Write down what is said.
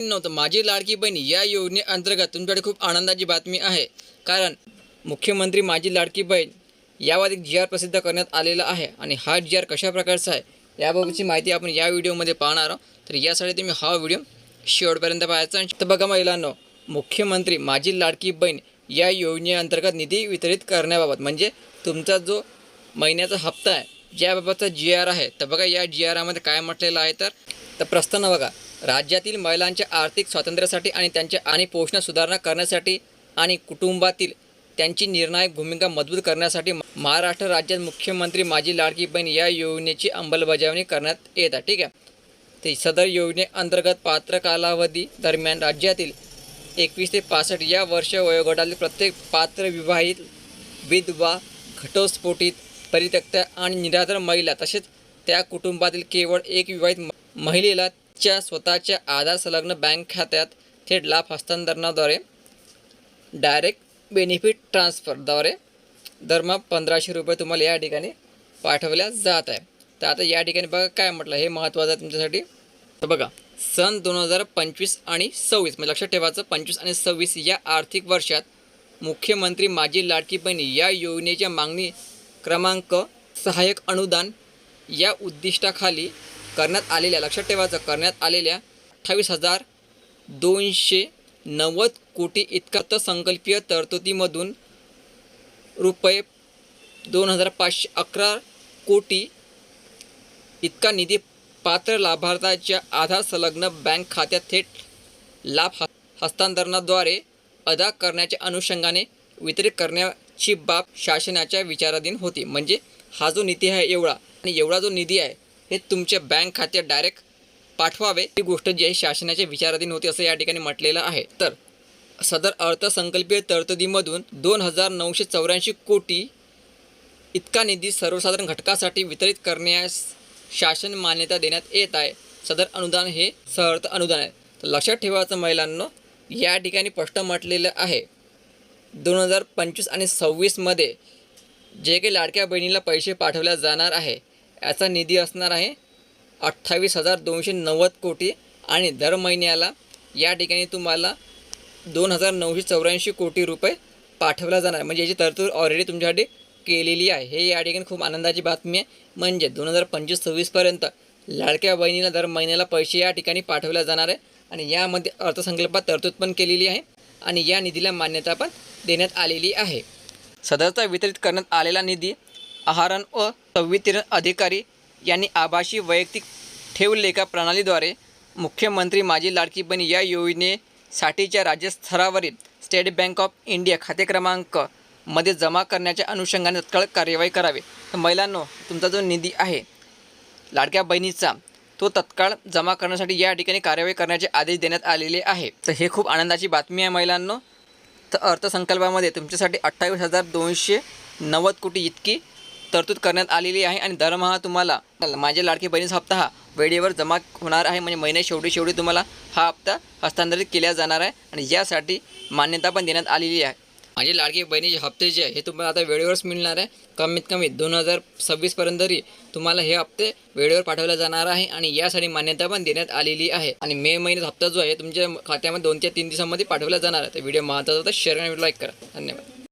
नव्हतं. माझी लाडकी बहीण या योजनेअंतर्गत तुमच्याकडे खूप आनंदाची बातमी आहे. कारण मुख्यमंत्री माझी लाडकी बहीण यावर एक जी आर प्रसिद्ध करण्यात आलेला आहे. आणि हा जी आर कशा प्रकारचा आहे याबाबतची माहिती आपण या व्हिडिओमध्ये पाहणार आहोत. तर यासाठी तुम्ही हा व्हिडिओ शेवटपर्यंत पाहायचा आणि तर बघा महिलांनो मुख्यमंत्री माझी लाडकी बहीण या योजनेअंतर्गत निधी वितरित करण्याबाबत म्हणजे तुमचा जो महिन्याचा हप्ता आहे ज्याबाबतचा जी आर आहे तर बघा या जी आरामध्ये काय म्हटलेलं आहे तर तर प्रस्तावना बघा. राज्यातील महिलांच्या आर्थिक स्वातंत्र्यासाठी आणि त्यांच्या आणि पोषण सुधारणा करण्यासाठी आणि कुटुंबातील त्यांची निर्णायक भूमिका मजबूत करण्यासाठी महाराष्ट्र राज्यात मुख्यमंत्री माझी लाडकी बहीण या योजनेची अंमलबजावणी करण्यात येत आहे. ठीक आहे. ते सदर योजनेअंतर्गत पात्र कालावधी दरम्यान राज्यातील एकवीस ते पासष्ट या वर्ष वयोगटातील प्रत्येक पात्र विवाहित विधवा घटस्फोटित परित्यक्ता आणि निराधार महिला तसेच त्या कुटुंबातील केवळ एक विवाहित महिलेला च्या स्वतःच्या आधार संलग्न बँक खात्यात थेट लाभ हस्तांतरणाद्वारे डायरेक्ट बेनिफिट ट्रान्सफरद्वारे दरमहा पंधराशे रुपये तुम्हाला या ठिकाणी पाठवल्या जात आहे. तर आता या ठिकाणी बघा काय म्हटलं हे महत्त्वाचं आहे तुमच्यासाठी. तर बघा सन दोन हजार पंचवीस आणि सव्वीस म्हणजे लक्षात ठेवायचं पंचवीस आणि सव्वीस या आर्थिक वर्षात मुख्यमंत्री माझी लाडकी बहीण या योजनेच्या मागणी क्रमांक सहाय्यक अनुदान या उद्दिष्टाखाली करण्यात आलेल्या लक्षात ठेवायचं करण्यात आलेल्या अठ्ठावीस हजार दोनशे नव्वद कोटी इतका अर्थसंकल्पीय तरतुदीमधून रुपये दोन हजार पाचशे अकरा कोटी इतका निधी पात्र लाभार्थ्याच्या आधार संलग्न बँक खात्यात थेट लाभ ह- हस्तांतरणाद्वारे अदा करण्याच्या अनुषंगाने वितरित करण्याची बाब शासनाच्या विचाराधीन होती. म्हणजे हा जो निधी आहे एवढा आणि एवढा जो निधी आहे हे तुमच्या बँक खात्यात डायरेक्ट पाठवावे. ही गोष्ट जी आहे शासनाच्या विचाराधीन होती असं या ठिकाणी म्हटलेलं आहे. तर सदर अर्थसंकल्पीय तरतुदीमधून दोन हजार नऊशे चौऱ्याऐंशी कोटी इतका निधी सर्वसाधारण घटकासाठी वितरित करण्यास शासन मान्यता देण्यात येत आहे. सदर अनुदान हे सहर्थ अनुदान आहे. तर लक्षात ठेवायचं महिलांनो या ठिकाणी स्पष्ट म्हटलेलं आहे. दोन हजार पंचवीस आणि सव्वीसमध्ये जे काही लाडक्या बहिणीला पैसे पाठवल्या जाणार आहे याचा निधी असणार आहे अठ्ठावीस हजार दोनशे नव्वद कोटी आणि दर महिन्याला या ठिकाणी तुम्हाला दोन हजार नऊशे चौऱ्याऐंशी कोटी रुपये पाठवला जाणार. आहे. म्हणजे याची तरतूद ऑलरेडी तुमच्यासाठी केलेली आहे. हे या ठिकाणी खूप आनंदाची बातमी आहे. म्हणजे दोन हजार पंचवीस सव्वीसपर्यंत लाडक्या बहिणीला दर महिन्याला पैसे या ठिकाणी पाठवल्या जाणार आहे आणि यामध्ये अर्थसंकल्पात तरतूद पण केलेली आहे आणि या निधीला मान्यता पण देण्यात आलेली आहे. सदरचा वितरित करण्यात आलेला निधी आहारण व संवितरण अधिकारी यांनी आभासी वैयक्तिक ठेव लेखा प्रणालीद्वारे मुख्यमंत्री माझी लाडकी बनी या योजनेसाठीच्या राज्यस्तरावरील स्टेट बँक ऑफ इंडिया खाते क्रमांकमध्ये जमा करण्याच्या अनुषंगाने तत्काळ कार्यवाही करावी. तर महिलांनो तुमचा जो निधी आहे लाडक्या बहिणीचा तो तत्काळ जमा करण्यासाठी या ठिकाणी कार्यवाही करण्याचे आदेश देण्यात आलेले आहे. तर हे खूप आनंदाची बातमी आहे महिलांनो. तर अर्थसंकल्पामध्ये तुमच्यासाठी अठ्ठावीस हजार दोनशे नव्वद कोटी इतकी तरतूद करण्यात आलेली आहे आणि दरमहा तुम्हाला माझ्या लाडकी बहिणीचा हप्ता हा वेळेवर जमा होणार आहे. म्हणजे महिन्या शेवटी शेवटी तुम्हाला हा हप्ता हस्तांतरित केला जाणार आहे आणि यासाठी मान्यता पण देण्यात आलेली आहे. माझी लाडकी बहिणीचे हप्ते जे आहे हे तुम्हाला आता वेळेवरच मिळणार आहे. कमीत कमी दोन हजार सव्वीसपर्यंत तरी तुम्हाला हे हप्ते वेळेवर पाठवले जाणार आहे आणि यासाठी मान्यता पण देण्यात आलेली आहे. आणि मे महिन्यात हप्ता जो आहे तुमच्या खात्यामध्ये दोन ते तीन दिवसांमध्ये पाठवला जाणार आहे. तर व्हिडिओ महत्त्वाचा होता शेअर आणि लाईक करा. धन्यवाद.